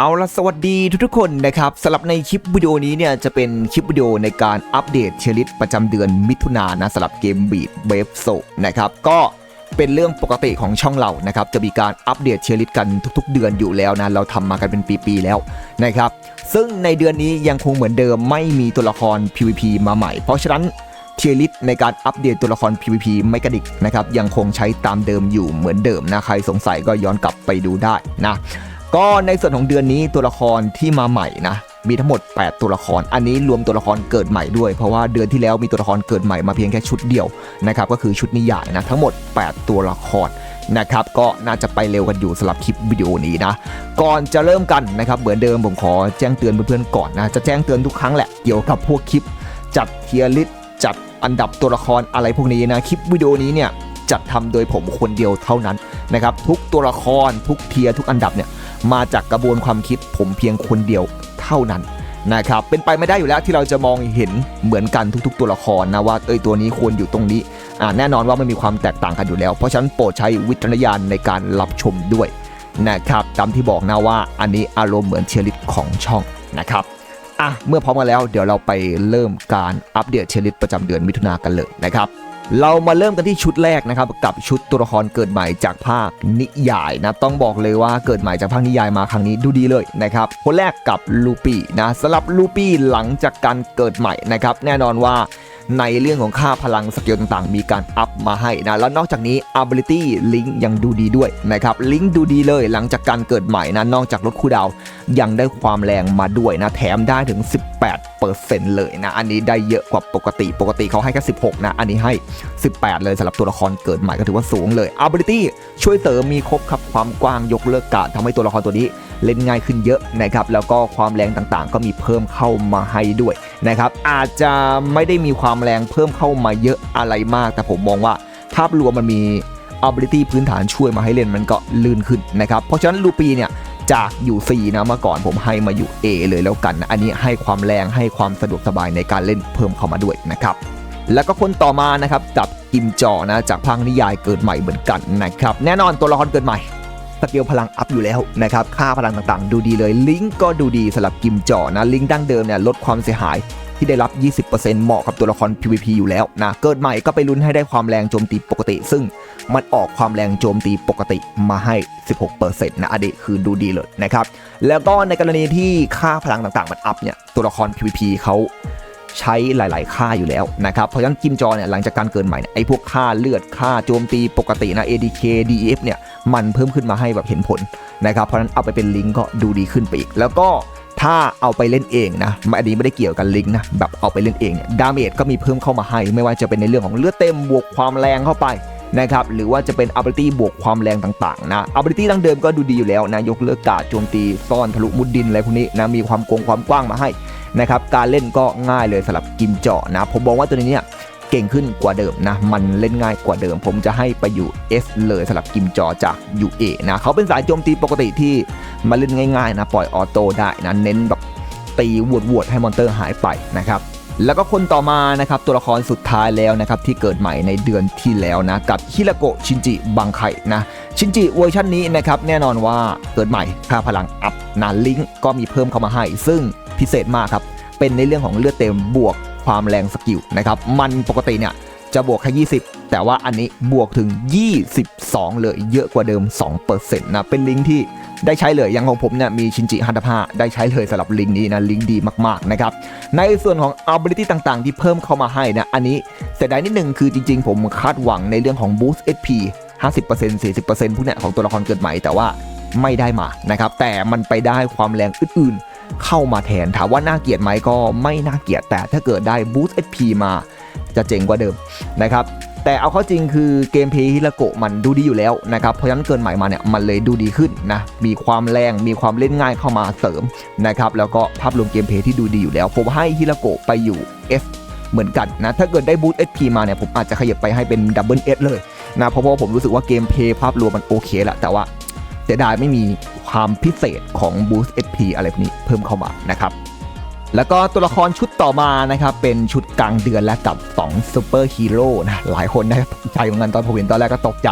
เอาละสวัสดีทุกๆคนนะครับสำหรับในคลิปวิดีโอนี้เนี่ยจะเป็นคลิปวิดีโอในการอัปเดตเชลิตประจำเดือนมิถุนายนนะสำหรับเกมบีดเบฟโซนะครับก็เป็นเรื่องปกติของช่องเรานะครับจะมีการอัปเดตเชลิตกันทุก ๆ เดือนอยู่แล้วนะเราทำมากันเป็นปีๆแล้วนะครับซึ่งในเดือนนี้ยังคงเหมือนเดิมไม่มีตัวละคร PVP มาใหม่ เพราะฉะนั้นเทียริสในการอัปเดตตัวละคร PVP ไม่กระดิกนะครับยังคงใช้ตามเดิมอยู่เหมือนเดิมนะใครสงสัยก็ย้อนกลับไปดูได้นะ ก็ในส่วนของเดือนนี้ตัวละครที่มาใหม่นะมีทั้งหมด 8 ตัวละคร อันนี้รวมตัวละครเกิดใหม่ด้วย เพราะว่าเดือนที่แล้วมีตัวละครเกิดใหม่มาเพียงแค่ชุดเดียวนะครับก็คือชุดนิยายนะทั้งหมด 8 ตัวละครนะครับก็น่าจะไปเร็วกันอยู่สำหรับคลิปวิดีโอนี้นะก่อนจะเริ่มกันนะครับเหมือนเดิมผมขอแจ้งเตือนเพื่อนๆก่อนนะจะแจ้งเตือนทุกครั้งแหละเกี่ยวกับพวกคลิป จัดเทียริสจัดอันดับตัวละครอะไรพวกนี้นะคลิปวิดีโอนี้เนี่ยจัดทำโดยผมคนเดียวเท่านั้นนะครับทุกตัวละครทุกเทียร์ทุกอันดับเนี่ย มาจากกระบวนความคิดผมเพียงคนเดียวเท่านั้นนะครับเป็นไปไม่ได้อยู่แล้วที่เราจะมองเห็นเหมือนกันทุกๆ ตัวละครนะว่าเอ้ยตัวนี้ควรอยู่ตรงนี้อ่าแน่นอนว่ามันมีความแตกต่างกันอยู่แล้ว เพราะฉะนั้นโปรดใช้วิจารณญาณในการรับชมด้วยนะครับตามที่บอกนะว่าอันนี้อารมณ์เหมือนเชียร์ลิสของช่องนะครับอะเมื่อพร้อมกันแล้วเดี๋ยวเราไปเริ่มการอัปเดตเชยร์ลิตประจำเดือนมิถุนากันเลยนะครับ เรามาเริ่มกันที่ชุดแรกนะครับกับชุดตัวละครเกิดใหม่จากภาคนิยายนะต้องบอกเลยว่าเกิดใหม่จากภาคนิยายมาครั้งนี้ดูดีเลยนะครับคนแรกกับลูปี้นะสำหรับลูปี้หลังจากการเกิดใหม่นะครับแน่นอนว่า ในเรื่องของค่าพลังสกิลต่างๆ มีการอัพมาให้นะ แล้วนอกจากนี้ ability link ยังดูดีด้วยนะครับ ลิงก์ดูดีเลยหลังจากการเกิดใหม่นะ นอกจากลดคูลดาว ยังได้ความแรงมาด้วยนะ แถมได้ถึง 18%เลยนะ อันนี้ได้เยอะกว่าปกติ ปกติเขาให้แค่ 16 นะ อันนี้ให้ 18 เลยสำหรับตัวละครเกิดใหม่ก็ถือว่าสูงเลย ability ช่วยเสริมมีครบครับความกว้างยกเลิกการทำให้ตัวละครตัวนี้เล่นง่ายขึ้นเยอะนะครับ แล้วก็ความแรงต่างๆ ก็มีเพิ่มเข้ามาให้ด้วย นะครับอาจจะไม่ได้มีความแรงเพิ่มเข้ามาเยอะอะไรมาก แต่ผมมองว่าภาพรวมมันมี ability พื้นฐานช่วยมาให้เล่นมันก็ลื่นขึ้นนะครับ เพราะฉะนั้นลูปีเนี่ยจากอยู่ C นะเมื่อก่อนผมให้มาอยู่ A เลยแล้วกันนะอันนี้ให้ความแรงให้ความสะดวกสบายในการเล่นเพิ่มเข้ามาด้วยนะครับ แล้วก็คนต่อมานะครับกับกิมจอนะจากพังนิยายเกิดใหม่เหมือนกันนะครับ แน่นอนตัวละครเกิดใหม่ สเกลพลังอัพอยู่แล้วนะครับ ค่าพลังต่างๆ ดูดีเลย ลิงก์ก็ดูดีสำหรับกิมจอนะ ลิงก์ดั้งเดิมเนี่ยลดความเสียหายที่ได้รับ 20%เหมาะกับตัวละคร PVP อยู่แล้วนะ เกิดใหม่ก็ไปลุ้นให้ได้ความแรงโจมตีปกติ ซึ่งมันออกความแรงโจมตีปกติมาให้ 16%นะอันนี้คือดูดีเลยนะครับ แล้วก็ในกรณีที่ค่าพลังต่างๆ มันอัพเนี่ย ตัวละคร PVP เขา ใช้หลาย ๆ ค่าอยู่แล้วนะครับ เพราะฉะนั้นกิมจอเนี่ยหลังจากการเกินใหม่เนี่ยไอ้พวกค่าเลือดค่าโจมตีปกตินะ ADK DEF เนี่ยมันเพิ่มขึ้นมาให้แบบเห็นผลนะครับ เพราะฉะนั้นเอาไปเป็นลิงก์ก็ดูดีขึ้นไปอีก แล้วก็ถ้าเอาไปเล่นเองนะอันนี้ไม่ได้เกี่ยวกับลิงก์นะ แบบเอาไปเล่นเองเนี่ยดาเมจก็มีเพิ่มเข้ามาให้ ไม่ว่าจะเป็นในเรื่องของเลือดเต็มบวกความแรงเข้าไป นะครับหรือว่าจะเป็น ability บวกความแรงต่างๆนะ ability ดั้งเดิมก็ดูดีอยู่แล้วนะยกเลิกการโจมตีซ่อนทะลุมุดดินอะไรพวกนี้นะมีความโกงความกว้างมาให้นะครับการเล่นก็ง่ายเลยสำหรับกิมเจาะนะผมบอกว่าตัวนี้เนี่ยเก่งขึ้นกว่าเดิมนะ มันเล่นง่ายกว่าเดิม ผมจะให้ไปอยู่ S เลยสำหรับกิมจอจาก UA นะ เขาเป็นสายโจมตีปกติที่มาเล่นง่ายๆนะ ปล่อยออโต้ได้นะ เน้นแบบตีววดๆให้มอนเตอร์หายไปนะครับ แล้วก็คนต่อมานะครับตัวละครสุดท้ายแล้วนะครับที่เกิดใหม่ในเดือนที่แล้วนะกับฮิรโกะชินจิบังไคนะชินจิเวอร์ชันนี้นะครับแน่นอนว่าเกิดใหม่ค่าพลังอัพนะลิงก์ก็มีเพิ่มเข้ามาให้ ซึ่งพิเศษมากครับเป็นในเรื่องของเลือดเต็มบวกความแรงสกิลนะครับมันปกติเนี่ยจะบวกแค่20 แต่ว่าอันนี้บวกถึง 22 เลยเยอะกว่าเดิม 2%นะเป็นลิงก์ที่ ได้ใช้เลยอย่างของผมเนี่ยมีชินจิฮันตาภาได้ใช้เลยสำหรับลิงก์นี้นะลิงก์ดีมากๆนะครับในส่วนของ ability ต่างๆ ที่เพิ่มเข้ามาให้นะอันนี้เสียดายนิดนึงคือจริง ๆ ผมคาดหวังในเรื่องของ boost HP 50% 40%พวกเนี้ยของตัวละครเกิดใหม่แต่ว่าไม่ได้มานะครับแต่มันไปได้ความแรงอื่นๆ เข้ามาแทนถามว่าน่าเกลียดไหมก็ไม่น่าเกลียดแต่ถ้าเกิดได้ boost HP มาจะเจ๋งกว่าเดิมนะครับ แต่เอาเข้าจริงคือเกมเพย์ฮิรโกะมันดูดีอยู่แล้วนะครับ เพราะฉะนั้นเกินใหม่มาเนี่ยมันเลยดูดีขึ้นนะ มีความแรงมีความเล่นง่ายเข้ามาเสริมนะครับ แล้วก็ภาพรวมเกมเพย์ที่ดูดีอยู่แล้ว ผมให้ฮิรโกะไปอยู่ F เหมือนกันนะ ถ้าเกิดได้ boost HP มาเนี่ยผมอาจจะขยับไปให้เป็น double S เลยนะเพราะว่าผมรู้สึกว่าเกมเพย์ภาพรวมมันโอเคแหละแต่ว่าเสียดายไม่มีความพิเศษของ Boost SP อะไรพวกนี้เพิ่มเข้ามานะครับ แล้วก็ตัวละครชุดต่อมานะครับเป็นชุดกลางเดือนและกับ2ซูเปอร์ฮีโร่นะหลายคนนะตกใจเหมือนกันตอนผมเห็นตอนแรกก็ตกใจ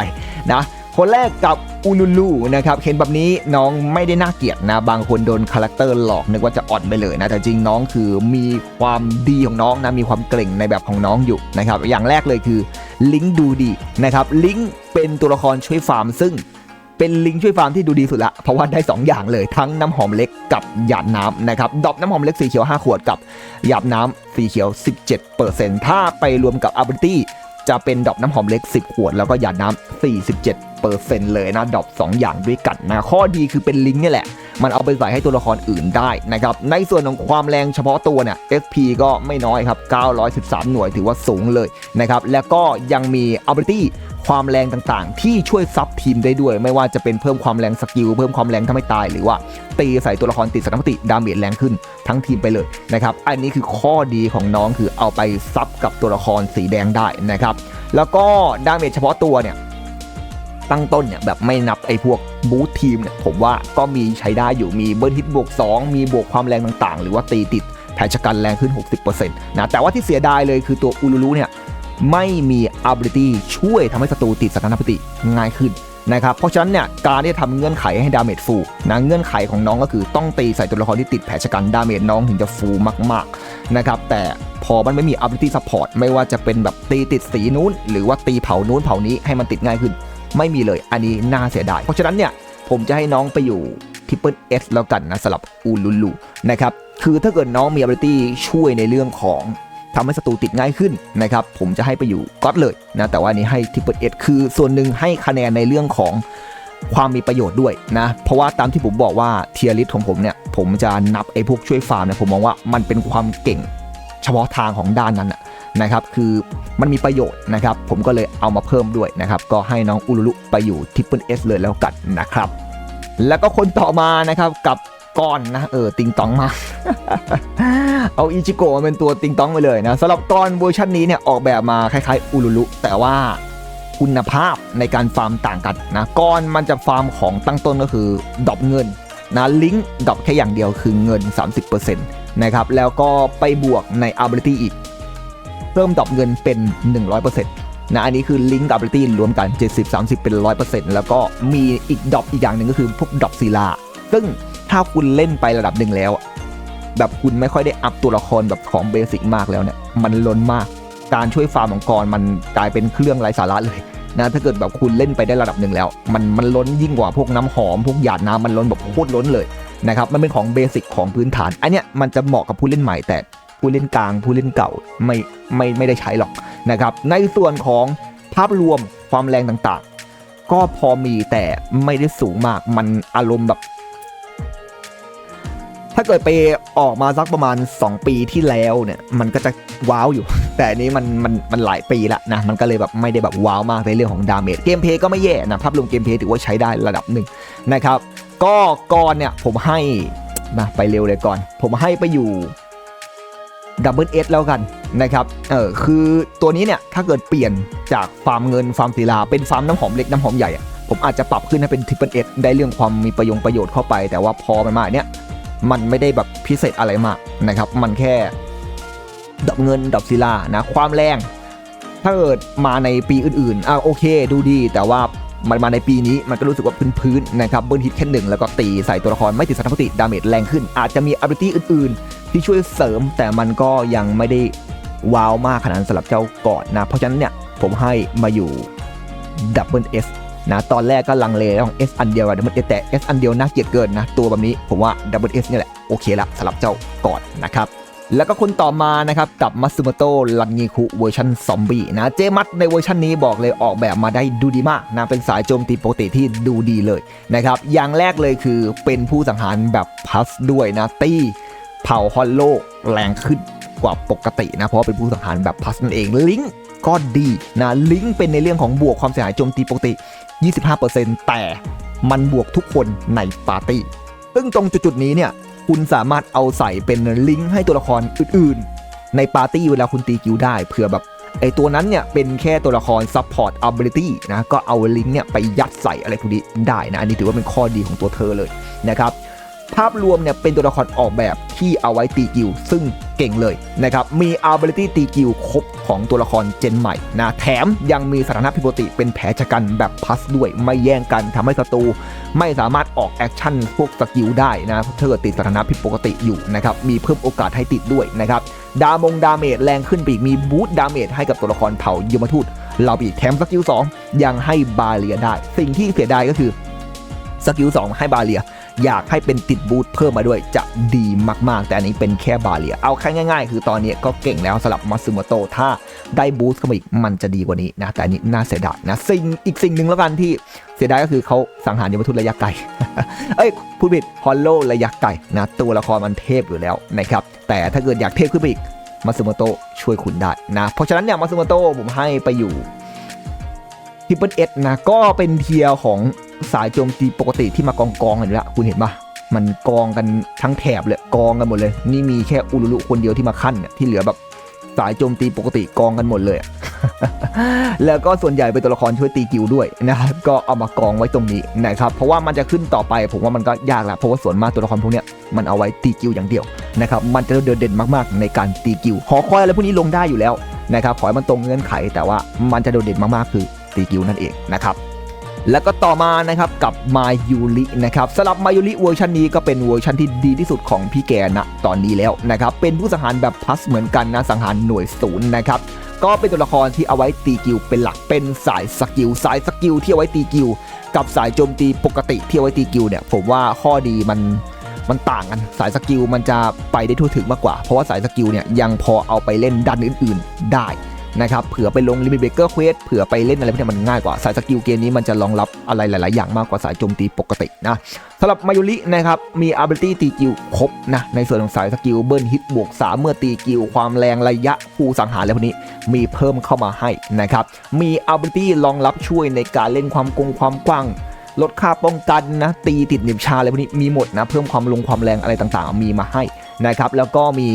นะคนแรกกับอูลูลูนะครับเห็นแบบนี้น้องไม่ได้น่าเกลียดนะ บางคนโดนคาแรคเตอร์หลอกนึกว่าจะอ่อนไปเลยนะแต่จริงน้องคือมีความดีของน้องนะมีความเก่งในแบบของน้องอยู่นะครับอย่างแรกเลยคือลิงดูดีนะครับลิงเป็นตัวละครช่วยฟาร์มซึ่ง เป็นลิงช่วยฟาร์มที่ดูดีสุดละ เพราะว่าได้ 2 อย่างเลยทั้งน้ำหอมเล็กกับหยาดน้ำนะครับดอปน้ำหอมเล็กสีเขียว 5 ขวดกับหยาดน้ำสีเขียว 17%ถ้าไปรวมกับ ability จะเป็นดอกน้ำหอมเล็ก 10 ขวด แล้วก็หยาดน้ำ47เปอร์เซ็นต์เลยนะดอก2อย่างด้วยกันนะข้อดีคือเป็นลิงนี่แหละ มันเอาไปใส่ให้ตัวละครอื่นได้นะครับในส่วนของความแรงเฉพาะตัวเนี่ย SP ก็ไม่น้อยครับ 913 หน่วยถือว่าสูงเลยนะครับแล้วก็ยังมี ability ความแรงต่างๆ ที่ช่วยซับทีมได้ด้วย ไม่ว่าจะเป็นเพิ่มความแรงสกิลเพิ่มความแรงถ้าไม่ตาย หรือว่าตีใส่ตัวละครติดสนามติดาเมจแรงขึ้นทั้งทีมไปเลยนะครับอันนี้คือข้อดีของน้องคือเอาไปซับกับตัวละครสีแดงได้นะครับแล้วก็ดาเมจเฉพาะตัวเนี่ยตั้งต้นเนี่ยแบบไม่นับไอ้พวกบูททีมเนี่ยผมว่าก็มีใช้ได้อยู่มีเบิร์นฮิตบวก 2 มีบวกความแรงต่างๆ หรือว่าตีติดแผชะกันแรงขึ้น 60%นะแต่ว่าที่เสียดายเลยคือตัวอูลูลูเนี่ย ไม่มี ability ช่วยทำให้ศัตรูติดสถานปฏิง่ายขึ้นนะครับ เพราะฉะนั้นเนี่ยการที่ทำเงื่อนไขให้ดาเมจฟูนะเงื่อนไขของน้องก็คือต้องตีใส่ตัวละครที่ติดแผชะกันดาเมจน้องถึงจะฟูมากๆนะครับแต่พอมันไม่มี ability support ไม่ว่าจะเป็นแบบตีติดสีนู้น หรือว่าตีเผานู้นเผานี้ให้มันติดง่ายขึ้น ไม่มีเลยอันนี้น่าเสียดาย เพราะฉะนั้นเนี่ยผมจะให้น้องไปอยู่ทิปเปิลเอสแล้วกันนะสำหรับอูลูลูนะครับคือถ้าเกิดน้องมี ability ช่วยในเรื่องของ ทำให้ศัตรูติดง่ายขึ้นนะครับผมจะให้ไปอยู่ก็อดเลยนะแต่ว่านี้ให้ทิปเปิลเอสคือส่วนหนึ่งให้คะแนนในเรื่องของความมีประโยชน์ด้วยนะ เพราะว่าตามที่ผมบอกว่าเทียริสของผมเนี่ย ผมจะนับไอ้พวกช่วยฟาร์มเนี่ยผมมองว่ามันเป็นความเก่งเฉพาะทางของด้านนั้นนะนะครับ คือมันมีประโยชน์นะครับ ผมก็เลยเอามาเพิ่มด้วยนะครับ ก็ให้น้องอุลุลุไปอยู่ทิปเปิลเอสเลยแล้วกันนะครับ แล้วก็คนต่อมานะครับกับ ก้อนนะเออติงตองมา เอาอิจิโกะมาเป็นตัวติงตองไปเลยนะสำหรับก้อนเวอร์ชันนี้เนี่ยออกแบบมาคล้ายๆอุลุลุแต่ว่าคุณภาพในการฟาร์มต่างกันนะก้อนมันจะฟาร์มของตั้งต้นก็คือดรอปเงินนะลิงก์ดรอปแค่อย่างเดียวคือเงิน 30%นะครับแล้วก็ไปบวกใน ability อีก เพิ่มดรอปเงินเป็น 100%นะอันนี้คือลิงก์กับ ability รวมกัน 70 30 เป็น 100%แล้วก็มีอีกดรอปอีกอย่างหนึ่งก็คือพวกดรอปศิลาซึ่ง ถ้าคุณเล่นไประดับหนึ่งแล้ว แบบคุณไม่ค่อยได้อัพตัวละครแบบของเบสิกมากแล้วเนี่ยมันล้นมากการช่วยฟาร์มของกรมันกลายเป็นเครื่องไร้สาระเลยนะถ้าเกิดแบบคุณเล่นไปได้ระดับหนึ่งแล้ว มันมันล้นยิ่งกว่าพวกน้ำหอมพวกหยาดน้ำมันล้นแบบโคตรล้นเลยนะครับมันเป็นของเบสิกของพื้นฐาน อันเนี้ยมันจะเหมาะกับผู้เล่นใหม่แต่ผู้เล่นกลางผู้เล่นเก่าไม่ไม่ไม่ได้ใช้หรอกนะครับในส่วนของภาพรวมความแรงต่างๆ ก็พอมีแต่ไม่ได้สูงมากมันอารมณ์แบบ ถ้าเกิดไปออกมาสักประมาณ 2 ปีที่แล้วเนี่ย มันก็จะว้าวอยู่ แต่อันนี้มันมันมันหลายปีละนะ มันก็เลยแบบไม่ได้แบบว้าวมากในเรื่องของดาเมจ เกมเพย์ก็ไม่แย่นะ ภาพรวมเกมเพย์ถือว่าใช้ได้ระดับหนึ่งนะครับ ก็ก่อนเนี่ยผมให้นะไปเร็วเลยก่อน ผมให้ไปอยู่ดับเบิลเอสแล้วกันนะครับ เออคือตัวนี้เนี่ยถ้าเกิดเปลี่ยนจากฟาร์มเงินฟาร์มศิลาเป็นฟาร์มน้ำหอมเล็กน้ำหอมใหญ่ผมอาจจะปรับขึ้นให้เป็นทริปเปิลเอสได้เรื่องความมีประโยชน์ประโยชน์เข้าไป แต่ว่าพอมันมาเนี่ย มันไม่ได้แบบพิเศษอะไรมากนะครับ มันแค่ดอกเงินดอกศิลานะ ความแรง ถ้าเกิดมาในปีอื่นๆอ่าโอเค ดูดี แต่ว่ามันมาในปีนี้มันก็รู้สึกว่าพื้นๆนะครับเบิร์นฮิตแค่หนึ่งแล้วก็ตีใส่ตัวละครไม่ติดสถานปฏิดาเมจแรงขึ้น อาจจะมีอั b i l i t y อื่นๆ ที่ช่วยเสริมแต่มันก็ยังไม่ได้ว้าวมากขนาดสำหรับเจ้าก่อนนะ เพราะฉะนั้นเนี่ยผมให้มาอยู่ดับเบิลเอส นะตอนแรกก็ลังเลระหว่าง S อันเดียวกับ Double S แต่ S อันเดียวน่าเกลียดเกินนะ ตัวแบบนี้ผมว่า Double S เอนี่ยแหละ โอเคละสำหรับเจ้าก่อนนะครับแล้วก็คนต่อมานะครับกับมัตสึโมโตะลันงิคุเวอร์ชันซอมบี้นะเจมัตในเวอร์ชันนี้บอกเลยออกแบบมาได้ดูดีมากนะเป็นสายโจมตีปกติที่ดูดีเลยนะครับอย่างแรกเลยคือเป็นผู้สังหารแบบพัสด้วยนะตีเผาฮอลโลแรงขึ้นกว่าปกตินะเพราะเป็นผู้สังหารแบบพัสนั่นเองลิงก์ก็ดีนะลิงก์เป็นในเรื่องของบวกความเสียหายโจมตีปกติ 25%แต่มันบวกทุกคนในปาร์ตี้ ซึ่งตรงจุดๆนี้เนี่ย คุณสามารถเอาใส่เป็นลิงก์ให้ตัวละครอื่นๆ ในปาร์ตี้เวลาคุณตีกิวได้เผื่อแบบไอตัวนั้นเนี่ยเป็นแค่ตัวละคร Support Ability นะก็เอาลิงก์เนี่ยไปยัดใส่อะไรพวกนี้ได้นะ อันนี้ถือว่าเป็นข้อดีของตัวเธอเลยนะครับ ภาพรวมเนี่ยเป็นตัวละครออกแบบ ที่เอาไว้ตีกิลซึ่งเก่งเลยนะครับ มี ability ตีกิลครบของตัวละครเจนใหม่นะแถมยังมีสถานะผิดปติเป็นแผลชะกันแบบพัสด้วยไม่แย่งกันทำให้ศัตรูไม่สามารถออกแอคชั่นพวกสกิลได้นะถ้าเกิดติดสถานะผิดปกติอยู่นะครับ มีเพิ่มโอกาสให้ติดด้วยนะครับ ดามงดาเมจแรงขึ้นไปอีกมีบูตดาเมจให้กับตัวละครเผ่ายมทูตเราไปอีกแถมสกิล2ยังให้บาเลียได้ สิ่งที่เสียดายก็คือสกิล2ให้บาเลีย อยากให้เป็นติดบูทเพิ่มมาด้วยจะดีมากๆ แต่อันนี้เป็นแค่บาเลีย เอาแค่ง่ายๆ คือตอนนี้ก็เก่งแล้วสำหรับมาซึโมโตถ้าได้บูสต์เข้ามาอีกมันจะดีกว่านี้นะ แต่อันนี้น่าเสียดายนะสิ่งอีกสิ่งหนึ่งแล้วกันที่เสียดายก็คือเขาสังหารยมทุตระยะไกล เอ้ยพูดผิดฮอลโลระยะไกลนะ ตัวละครมันเทพอยู่แล้วนะครับแต่ถ้าเกิดอยากเทพขึ้นไปอีกมาซึโมโตช่วยคุณได้นะ เพราะฉะนั้นเนี่ยมาซึโมโตผมให้ไปอยู่ ทิปเปิลเอนะ ก็เป็นเทียร์ของสายโจมตีปกติที่มากองกองๆกันแล้วคุณเห็นปะมันกองกันทั้งแถบเลยกองกันหมดเลย นี่มีแค่อุลุลุคนเดียวที่มาขั้นเนี่ยที่เหลือแบบสายโจมตีปกติกองกันหมดเลย แล้วก็ส่วนใหญ่เป็นตัวละครช่วยตีกิวด้วยนะครับก็เอามากองไว้ตรงนี้นะครับ เพราะว่ามันจะขึ้นต่อไปผมว่ามันก็ยากแหละเพราะว่าส่วนมากตัวละครพวกเนี้ยมันเอาไว้ตีกิวอย่างเดียวนะครับ มันจะเดินเด่นมากๆ ในการตีกิวหอคอยอะไรพวกนี้ลงได้อยู่แล้วนะครับขอให้มันตรงเงื่อนไขแต่ว่ามันจะโดดเด่นมากๆ คือ ตีกิวนั่นเองนะครับแล้วก็ต่อมานะครับกับมายูรินะครับสำหรับมายูริเวอร์ชันนี้ก็เป็นเวอร์ชันที่ดีที่สุดของพี่แกนะตอนนี้แล้วนะครับเป็นผู้สังหารแบบพัสเหมือนกันนะสังหารหน่วยศูนย์นะครับก็เป็นตัวละครที่เอาไว้ตีกิวเป็นหลักเป็นสายสกิลสายสกิลที่เอาไว้ตีกิวกับสายโจมตีปกติที่เอาไว้ตีกิวเนี่ยผมว่าข้อดีมันมันต่างกันสายสกิลมันจะไปได้ทั่วถึงมากกว่า เพราะว่าสายสกิลเนี่ยยังพอเอาไปเล่นด้านอื่น ๆ ได้ นะครับเผื่อไปลงลิมิเบเกอร์เควสเผื่อไปเล่นอะไรพวกนี้มันง่ายกว่า สายสกิลเกมนี้มันจะรองรับอะไรหลาย ๆ อย่างมากกว่าสายโจมตีปกตินะสำหรับมายุรินะครับมี ability ตีกิลครบนะในส่วนของสายสกิลเบิร์นฮิตบวก3เมื่อตีกิลความแรงระยะผู้สังหารอะไรพวกนี้มีเพิ่มเข้ามาให้นะครับมี ability รองรับช่วยในการเล่นความกงความกว้างลดค่าป้องกันนะตีติดหนิบชาอะไรพวกนี้มีหมดนะเพิ่มความลงความแรงอะไรต่างๆ มีมาให้นะครับแล้วก็มี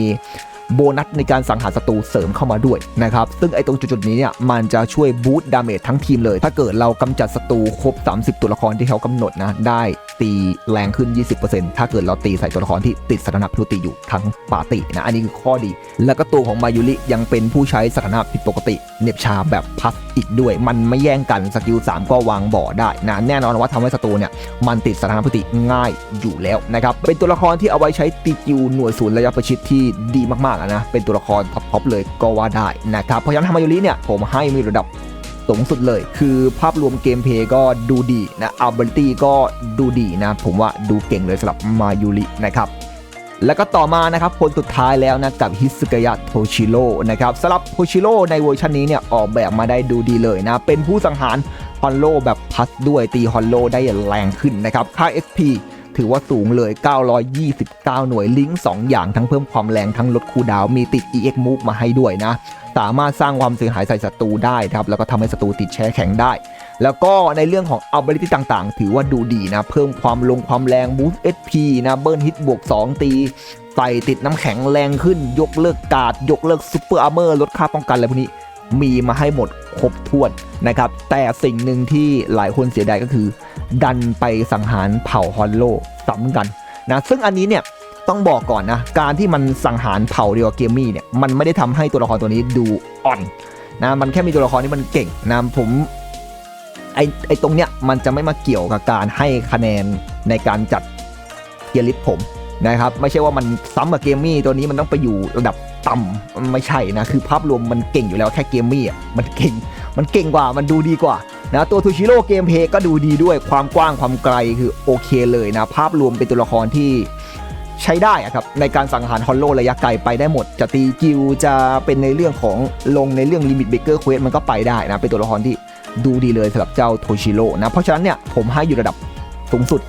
โบนัสในการสังหารศัตรูเสริมเข้ามาด้วยนะครับ ซึ่งไอ้ตรงจุดๆนี้เนี่ยมันจะช่วยบูตดาเมจทั้งทีมเลย ถ้าเกิดเรากำจัดศัตรูครบ 30 ตัวละครที่เขากำหนดนะได้ตีแรงขึ้น 20%ถ้าเกิดเราตีใส่ตัวละครที่ติดสถานะพิรุติอยู่ทั้งปาร์ตี้นะอันนี้คือข้อดี แล้วก็ตัวของมายุริยังเป็นผู้ใช้สถานะผิดปกติเนบชาแบบพัฟอีกด้วย มันไม่แย่งกันสกิล3ก็วางบ่อได้นะแน่นอนว่าทำให้ศัตรูเนี่ยมันติดสถานะพิรุติง่ายอยู่แล้วนะครับเป็นตัวละครที่เอาไว้ใช้ตีกิวหน่วยศูนย์ระยะประชิดที่ดีมากนะเป็นตัวละครท็อปๆเลยก็ว่าได้นะครับเพราะฉะนั้นทามายุริเนี่ยผมให้มีระดับสูงสุดเลย คือภาพรวมเกมเพย์ก็ดูดีนะ ability ก็ดูดีนะ ผมว่าดูเก่งเลยสำหรับมายูรินะครับแล้วก็ต่อมานะครับคนสุดท้ายแล้วนะกับฮิสกยะโทชิโร่นะครับสำหรับโทชิโร่ในเวอร์ชันนี้เนี่ยออกแบบมาได้ดูดีเลยนะ เป็นผู้สังหารฮอนโลแบบพัสด้วยตีฮอนโลได้แรงขึ้นนะครับค่า SP ถือว่าสูงเลย 929 หน่วยลิงก์2อย่างทั้งเพิ่มความแรงทั้งลดคูดาวมีติด EX Move มาให้ด้วยนะ สามารถสร้างความเสียหายใส่ศัตรูได้ครับ แล้วก็ทำให้ศัตรูติดแช่แข็งได้ แล้วก็ในเรื่องของ ability ต่างๆ ถือว่าดูดีนะ เพิ่มความลงความแรง boost SP นะเบิร์นฮิตบวก 2 ตีใส่ติดน้ำแข็งแรงขึ้น ยกเลิกกาด ยกเลิกซูเปอร์อาร์เมอร์ลดค่าป้องกันอะไรพวกนี้มีมาให้หมดครบถ้วนนะครับ แต่สิ่งหนึ่งที่หลายคนเสียดายก็คือ ดันไปสังหารเผ่าฮอลโลซ้ำกันนะซึ่งอันนี้เนี่ยต้องบอกก่อนนะ การที่มันสังหารเผ่าเดียวกับเกมมี่เนี่ยมันไม่ได้ทำให้ตัวละครตัวนี้ดูอ่อนนะมันแค่มีตัวละครที่มันเก่งนะผมไอไอตรงเนี้ยมันจะไม่มาเกี่ยวกับการให้คะแนนในการจัดเกียร์ลิสผมนะครับไม่ใช่ว่ามันซ้ำกับเกมมี่ตัวนี้มันต้องไปอยู่ระดับต่ำไม่ใช่นะคือภาพรวมมันเก่งอยู่แล้วแค่เกมมี่อะมันเก่ง มันเก่งกว่ามันดูดีกว่านะตัวทูชิโร่เกมเพย์ก็ดูดีด้วยความกว้างความไกลคือโอเคเลยนะ ภาพรวมเป็นตัวละครที่ใช้ได้ครับในการสังหารฮอลโลระยะไกลไปได้หมด จะตีกิวจะเป็นในเรื่องของลงในเรื่องลิมิตเบเกอร์เควสมันก็ไปได้นะ เป็นตัวละครที่ดูดีเลยสำหรับเจ้าโทชิโร่นะ เพราะฉะนั้นเนี่ยผมให้อยู่ระดับสูงสุด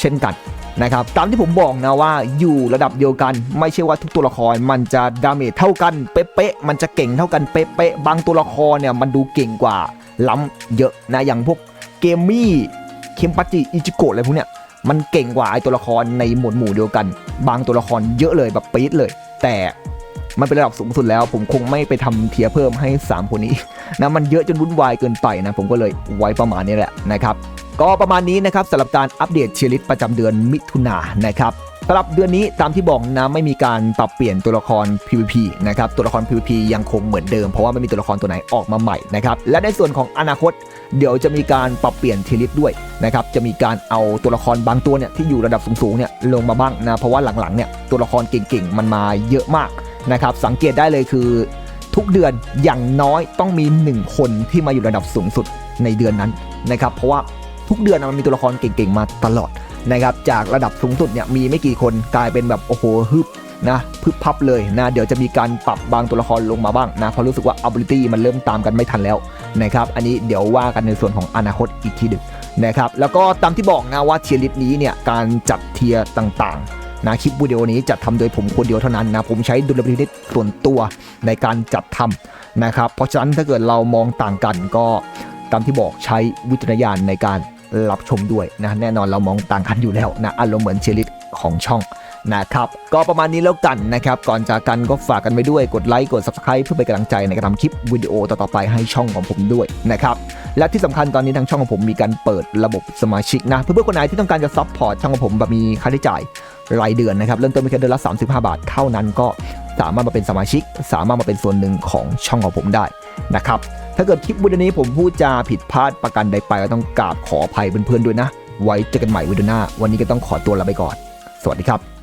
เช่นกัน นะครับตามที่ผมบอกนะว่าอยู่ระดับเดียวกัน ไม่ใช่ว่าทุกตัวละครมันจะดาเมจเท่ากันเป๊ะๆมันจะเก่งเท่ากันเป๊ะๆบางตัวละครเนี่ยมันดูเก่งกว่าล้ำเยอะนะอย่างพวกเกมมี่เคมปัจิอิจิโกะอะไรพวกเนี้ยมันเก่งกว่าไอตัวละครในหมวดหมู่เดียวกัน บางตัวละครเยอะเลยแบบปี๊ดเลย แต่มันเป็นระดับสูงสุดแล้ว ผมคงไม่ไปทำเทียเพิ่มให้ 3 คนนี้นะมันเยอะจนวุ่นวายเกินไปนะผมก็เลยไว้ประมาณนี้แหละนะครับ ก็ประมาณนี้นะครับสำหรับการอัปเดตเชียร์ลิสต์ประจำเดือนมิถุนายนนะครับสำหรับเดือนนี้ตามที่บอกนะไม่มีการปรับเปลี่ยนตัวละคร PVP นะครับตัวละคร PVP ยังคงเหมือนเดิมเพราะว่าไม่มีตัวละครตัวไหนออกมาใหม่นะครับและในส่วนของอนาคต เดี๋ยวจะมีการปรับเปลี่ยนเทลิสด้วยนะครับจะมีการเอาตัวละครบางตัวเนี่ยที่อยู่ระดับสูงๆเนี่ยลงมาบ้างนะเพราะว่าหลังๆเนี่ยตัวละครเก่งๆมันมาเยอะมากนะครับสังเกตได้เลยคือ ทุกเดือนอย่างน้อยต้องมี 1 คนที่มาอยู่ระดับสูงสุดในเดือนนั้นนะครับเพราะว่า ทุกเดือนมันมีตัวละครเก่งๆมาตลอดนะครับจากระดับสูงสุดเนี่ยมีไม่กี่คนกลายเป็นแบบโอ้โหฮึบนะพึบพับเลยนะเดี๋ยวจะมีการปรับบางตัวละครลงมาบ้างนะเพราะรู้สึกว่า ability มันเริ่มตามกันไม่ทันแล้วนะครับอันนี้เดี๋ยวว่ากันในส่วนของอนาคตอีกทีหนึ่งนะครับแล้วก็ตามที่บอกนะว่าเทียร์ลิสต์นี้เนี่ยการจัดเทียร์ต่างๆนะคลิปวิดีโอนี้จัดทำโดยผมคนเดียวเท่านั้นนะผมใช้ดุลพินิจส่วนตัวในการจัดทำนะครับเพราะฉะนั้นถ้าเกิดเรามองต่างกันก็ตามที่บอกใช้วิจารณญาณในการ รับชมด้วยนะแน่นอนเรามองต่างกันอยู่แล้วนะอารมณ์เหมือนเชลิตของช่องนะครับก็ประมาณนี้แล้วกันนะครับ ก่อนจากกันก็ฝากกันไปด้วยกดไลค์กด subscribe เพื่อเป็นกำลังใจในการทำคลิปวิดีโอต่อๆไปให้ช่องของผมด้วยนะครับและที่สำคัญตอนนี้ทางช่องของผมมีการเปิดระบบสมาชิกนะเพื่อคนไหนที่ต้องการจะซัพพอร์ตช่องของผมแบบมีค่าใช้จ่ายรายเดือนนะครับเริ่มต้นเพียงแค่เดือนละ 35 บาทเท่านั้นก็สามารถมาเป็นสมาชิก สามารถมาเป็นส่วนหนึ่งของช่องของผมได้ นะครับ ถ้าเกิดคลิปวิดีโอนี้ผมพูดจาผิดพลาดประกันใดไปก็ต้องกราบขออภัยเพื่อนๆด้วยนะ ไว้เจอกันใหม่วิดีโอหน้า วันนี้ก็ต้องขอตัวลาไปก่อน สวัสดีครับ